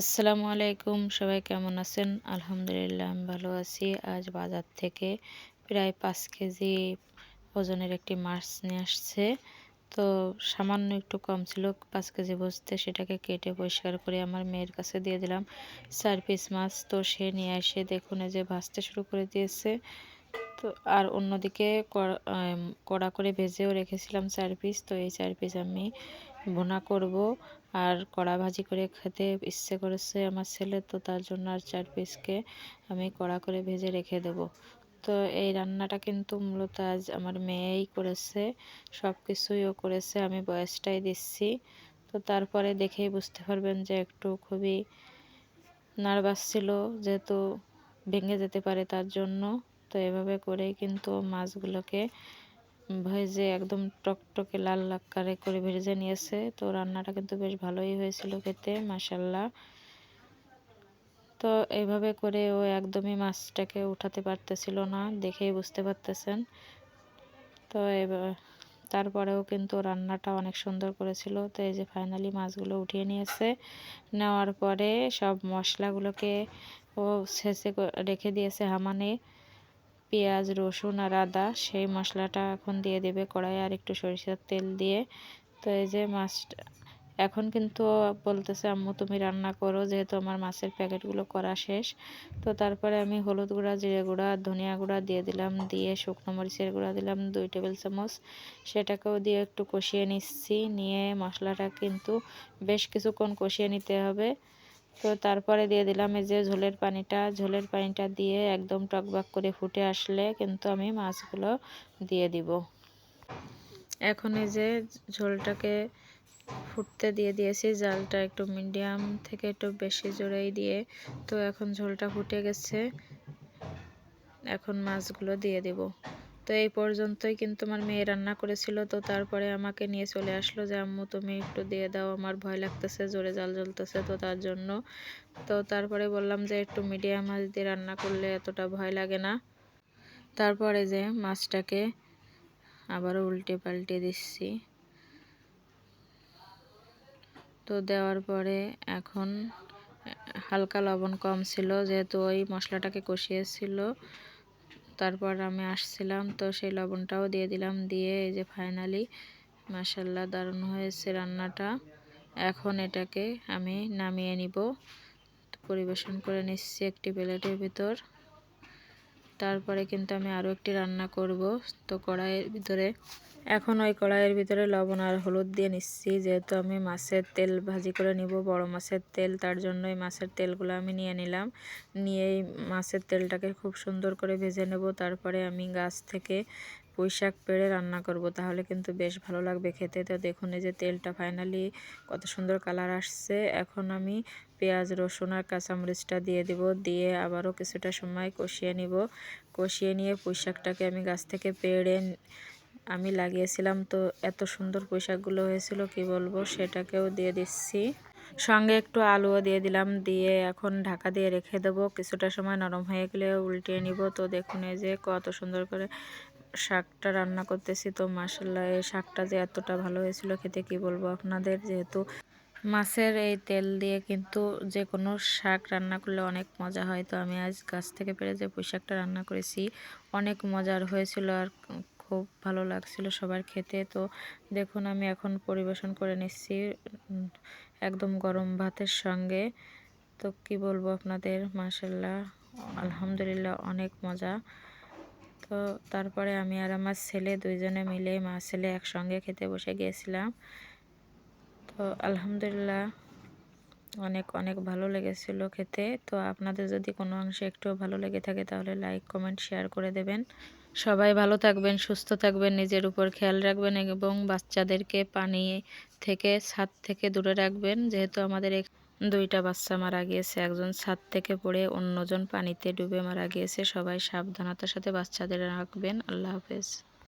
আসসালামু আলাইকুম, সবাই কেমন আছেন? আলহামদুলিল্লাহ, আমি ভালো আছি। আজ বাজার থেকে প্রায় পাঁচ কেজি ওজনের একটি মাছ নিয়ে আসছে। তো সামান্য একটু কম ছিল, পাঁচ কেজি বসতে সেটাকে কেটে পরিষ্কার করে আমার মেয়ের কাছে দিয়ে দিলাম চার পিস মাছ। তো সে নিয়ে এসে দেখুন যে ভাজতে শুরু করে দিয়েছে। তো আর অন্যদিকে কড়া করে ভেজেও রেখেছিলাম চার পিস তো এই চার পিস আমি ভুনা করব। আর কড়া ভাজি করে খেতে ইচ্ছে করেছে আমার ছেলে, তো তার জন্য আর চার পিসকে আমি কড়া করে ভেজে রেখে দেব। তো এই রান্নাটা কিন্তু মূলত আজ আমার মেয়েই করেছে সব কিছুই ও করেছে, আমি বয়সটাই দিচ্ছি। তো তারপরে দেখেই বুঝতে পারবেন যে একটু খুবই নার্ভাস ছিল, যেহেতু ভেঙে যেতে পারে তার জন্য। তো এভাবে করেই কিন্তু মাছগুলোকে ভেজে একদম টকটকে লাল লাক্কারে করে ভেজে নিয়েছে। তো রান্নাটা কিন্তু বেশ ভালোই হয়েছিল খেতে মাসাল্লাহ তো এইভাবে করে ও একদমই মাছটাকে উঠাতে পারতেছিল না, দেখেই বুঝতে পারতেছেন। তো এবার তারপরেও কিন্তু রান্নাটা অনেক সুন্দর করেছিল। তো এই যে ফাইনালি মাছগুলো উঠিয়ে নিয়েছে, নেওয়ার পরে সব মশলাগুলোকে ও শেষে রেখে দিয়েছে হামানে। পেঁয়াজ, রসুন আর আদা, সেই মশলাটা এখন দিয়ে দেবে কড়াই আর একটু সরিষার তেল দিয়ে। তো এই যে মাছটা, এখন কিন্তু বলতেছে, আম্মু, তুমি রান্না করো, যেহেতু আমার মাছের প্যাকেটগুলো করা শেষ। তো তারপরে আমি হলুদ গুঁড়া, জিরে গুঁড়া, ধনিয়া গুঁড়া দিয়ে দিলাম, দিয়ে শুকনো মরিচের গুঁড়া দিলাম, দুই টেবিল চামচ। সেটাকেও দিয়ে একটু কষিয়ে নিচ্ছি, নিয়ে মশলাটা কিন্তু বেশ কিছুক্ষণ কষিয়ে নিতে হবে। তো তারপরে দিয়ে দিলাম এই যে ঝোলের পানিটা। ঝোলের পানিটা দিয়ে একদম টকবাক করে ফুটে আসলে কিন্তু আমি মাছগুলো দিয়ে দিব। এখন এই যে ঝোলটাকে ফুটতে দিয়ে দিয়েছি, জালটা একটু মিডিয়াম থেকে একটু বেশি জোরেই দিয়ে। তো এখন ঝোলটা ফুটে গেছে, এখন মাছগুলো দিয়ে দিব। তো এই পর্যন্তই কিন্তু আমার মেয়ে রান্না করেছিল। তো তারপরে আমাকে নিয়ে চলে আসলো যে, আম্মু, তুমি একটু দিয়ে দাও, আমার ভয় লাগতেছে, জোরে জাল জ্বলতেছে। তো তার জন্য, তো তারপরে বললাম যে, একটু মিডিয়াম মাছ দিয়ে রান্না করলে এতটা ভয় লাগে না। তারপরে যে মাছটাকে আবারও উল্টে পাল্টে দিচ্ছি। তো দেওয়ার পরে এখন হালকা লবণ কম ছিল, যেহেতু ওই মশলাটাকে কষিয়েছিল। তারপর আমি আসছিলাম, তো সেই লবণটাও দিয়ে দিলাম, দিয়ে এই যে ফাইনালি মাসাল্লা দারুণ হয়েছে রান্নাটা। এখন এটাকে আমি নামিয়ে নিব, পরিবেশন করে নিচ্ছি একটি প্লেটের ভিতর। তারপরে কিন্তু আমি আরও একটি রান্না করব। তো কড়াইয়ের ভিতরে, এখন ওই কড়াইয়ের ভিতরে লবণ আর হলুদ দিয়ে নিচ্ছি। যেহেতু আমি মাছের তেল ভাজি করে নিব, বড় মাছের তেল, তার জন্য জন্যই মাছের তেলগুলো আমি নিয়ে নিলাম। নিয়েই মাছের তেলটাকে খুব সুন্দর করে ভেজে নেব। তারপরে আমি গাছ থেকে পুঁই শাক পেড়ে রান্না করব, তাহলে কিন্তু বেশ ভালো লাগবে খেতে। তো দেখুন, এই যে তেলটা ফাইনালি কত সুন্দর কালার আসছে। এখন আমি পেঁয়াজ, রসুন আর কাঁচামরিচটা দিয়ে দিব, দিয়ে আবারও কিছুটা সময় কষিয়ে নিব। কষিয়ে নিয়ে পুঁই শাকটাকে আমি গাছ থেকে পেড়ে আমি লাগিয়েছিলাম। তো এত সুন্দর পোশাকগুলো হয়েছিল, কি বলব, সেটাকেও দিয়ে দিচ্ছি। সঙ্গে একটু আলুও দিয়ে দিলাম, দিয়ে এখন ঢাকা দিয়ে রেখে দেবো। কিছুটা সময় নরম হয়ে গেলে উল্টে নিব। তো দেখুন, এই যে কত সুন্দর করে শাকটা রান্না করতেছি তো মাসাল্লাহ এই শাকটা যে এতটা ভালো হয়েছিল খেতে, কি বলব আপনাদের? যেহেতু মাছের এই তেল দিয়ে কিন্তু যে কোনো শাক রান্না করলে অনেক মজা হয়। তো আমি আজ গাছ থেকে পেরে যে পোশাকটা রান্না করেছি, অনেক মজার হয়েছিল আর খুব ভালো লাগছিল সবার খেতে। তো দেখুন, আমি এখন পরিবেশন করে নিচ্ছি একদম গরম ভাতের সঙ্গে। তো কি বলব আপনাদের? মাসাল্লাহ আলহামদুলিল্লাহ অনেক মজা। তো তারপরে আমি আর আমার ছেলে দুইজনে মিলে, মা ছেলে একসঙ্গে খেতে বসে গিয়েছিলাম তো আলহামদুলিল্লাহ অনেক অনেক ভালো লেগেছিল খেতে। তো আপনাদের যদি কোনো অংশে একটু ভালো লেগে থাকে তাহলে লাইক কমেন্ট শেয়ার করে দেবেন। সবাই ভালো থাকবেন, সুস্থ থাকবেন, নিজের উপর খেয়াল রাখবেন এবং বাচ্চাদেরকে পানি থেকে ছাদ থেকে দূরে রাখবেন। যেহেতু আমাদের দুইটা বাচ্চা মারা গিয়েছে, একজন ছাদ থেকে পড়ে অন্যজন পানিতে ডুবে মারা গিয়েছে। সবাই সাবধানতার সাথে বাচ্চাদের রাখবেন। আল্লাহ হাফেজ।